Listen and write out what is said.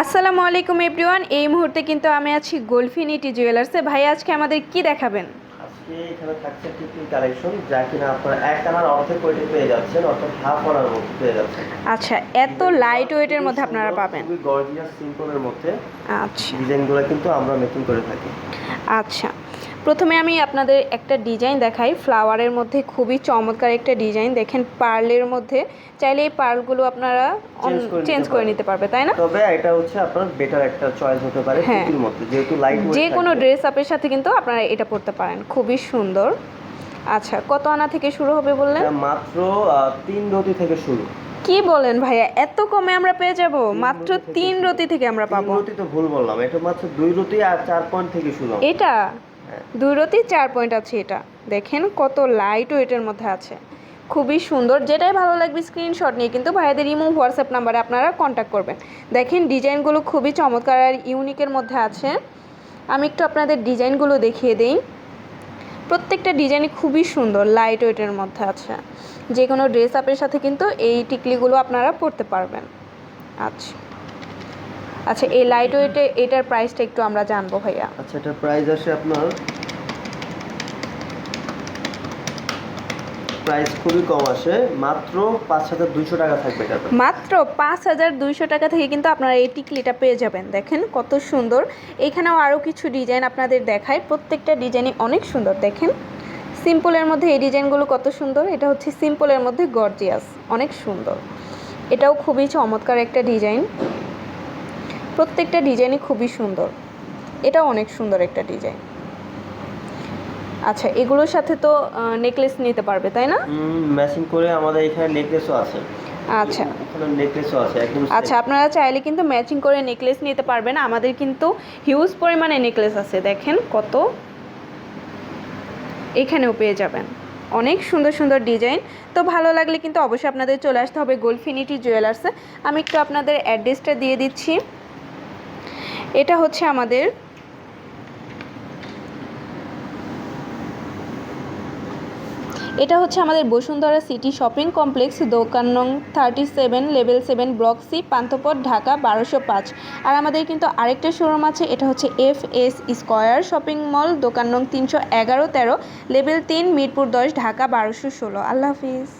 আসসালামু আলাইকুম এভরিওয়ান এই মুহূর্তে কিন্তু আমি আছি গোলফিনিটি জুয়েলার্সে ভাই আজকে আমাদের কি দেখাবেন? আজকে এখানে থাকছে টিপি কালেকশন যা কিনা আপনারা এক আনার অর্ধেক কোটি পেয়ে যাচ্ছেন অর্থাৎ হাফ আনার মধ্যে পেয়ে যাচ্ছেন। আচ্ছা এত লাইট ওয়েটের মধ্যে আপনারা পাবেন? খুবই গর্জিয়াস সিম্পলের মধ্যে। আচ্ছা। ডিজাইনগুলো কিন্তু আমরা মেকিং করে থাকি। আচ্ছা। প্রথমে আমি আপনাদের একটা ডিজাইন দেখাই। ফ্লাওয়ারের মধ্যে খুবই চমৎকার একটা ডিজাইন। দেখেন পার্লের মধ্যে চাইলে এই পার্লগুলো আপনারা চেঞ্জ করে নিতে পারবে তাই না? তবে এটা হচ্ছে আপনার বেটার একটা চয়েস হতে পারে হ্যাঁ। মধ্যে। যেহেতু লাইট যে কোনো ড্রেস আপের সাথে কিন্তু আপনারা এটা পরতে পারেন। খুবই সুন্দর। আচ্ছা কত আনা থেকে শুরু হবে বললেন? মাত্র তিন রতি থেকে শুরু। কি বলেন ভাইয়া? এত কমে আমরা পেয়ে যাব? মাত্র তিন রতি থেকে আমরা পাবো। রতি তো ভুল বললাম। এটা মাত্র দুই রতি আর চার পয়েন্ট থেকে শুরু এটা। দুই রতি চার পয়েন্ট আছে এটা। দেখেন কত লাইট ওয়েটের মধ্যে আছে। খুবই সুন্দর, যেটাই ভালো লাগবে স্ক্রিনশট নিয়ে, কিন্তু ভাইয়াদের ইমো হোয়াটসঅ্যাপ নাম্বারে আপনারা কন্ট্যাক্ট করবেন। দেখেন ডিজাইনগুলো খুবই চমৎকার আর ইউনিকের মধ্যে আছে। আমি একটু আপনাদের ডিজাইনগুলো দেখিয়ে দিই। প্রত্যেকটা ডিজাইনই খুবই সুন্দর লাইট ওয়েটের মধ্যে আছে। যে কোনো ড্রেস আপের সাথে কিন্তু এই টিকলিগুলো আপনারা পরতে পারবেন। আচ্ছা। আচ্ছা এই লাইট ওয়েটে এটার প্রাইসটা একটু আমরা জানব ভাইয়া। আচ্ছা এটার প্রাইস আসে আপনার প্রাইস খুবই কম আসে মাত্র পাঁচ হাজার দুইশো টাকা থাকবে এটাতে মাত্র পাঁচ হাজার দুইশো টাকা থেকে কিন্তু আপনারা এই টিকলিটা পেয়ে যাবেন দেখেন কত সুন্দর। এখানেও আরও কিছু ডিজাইন আপনাদের দেখায় প্রত্যেকটা ডিজাইনই অনেক সুন্দর দেখেন। সিম্পলের মধ্যে এই ডিজাইনগুলো কত সুন্দর এটা হচ্ছে সিম্পলের মধ্যে গর্জিয়াস অনেক সুন্দর। এটাও খুবই চমৎকার একটা ডিজাইন প্রত্যেকটা ডিজাইনই খুবই সুন্দর। এটাও অনেক সুন্দর একটা ডিজাইন। আচ্ছা এগুলোর সাথে তো নেকলেস নিতে পারবে তাই না? ম্যাচিং করে আমাদের এখানে নেকলেসও আছে। আচ্ছা। নেকলেসও আছে একদম আচ্ছা আপনারা চাইলে কিন্তু ম্যাচিং করে নেকলেস নিতে পারবেন। আমাদের কিন্তু হিউজ পরিমাণে নেকলেস আছে দেখেন কত। এখানেও পেয়ে যাবেন। অনেক সুন্দর সুন্দর ডিজাইন। তো ভালো লাগলে কিন্তু অবশ্যই আপনাদের চলে আসতে হবে গোলফিনিটি জুয়েলার্সে। আমি একটু আপনাদের অ্যাড্রেসটা দিয়ে দিচ্ছি। এটা হচ্ছে আমাদের এটা হচ্ছে আমাদের বসুন্ধরা সিটি শপিং কমপ্লেক্স, দোকান নং thirty seven, level seven, block C, Panthapath, Dhaka বারোশো পাঁচ। আর আমাদের কিন্তু আরেকটা শোরুম আছে, এটা হচ্ছে F S square shopping mall, দোকান নং তিনশো এগারো তেরো, লেভেল তিন, মিরপুর দশ, ঢাকা বারোশো ষোলো। আল্লাহ হাফিজ।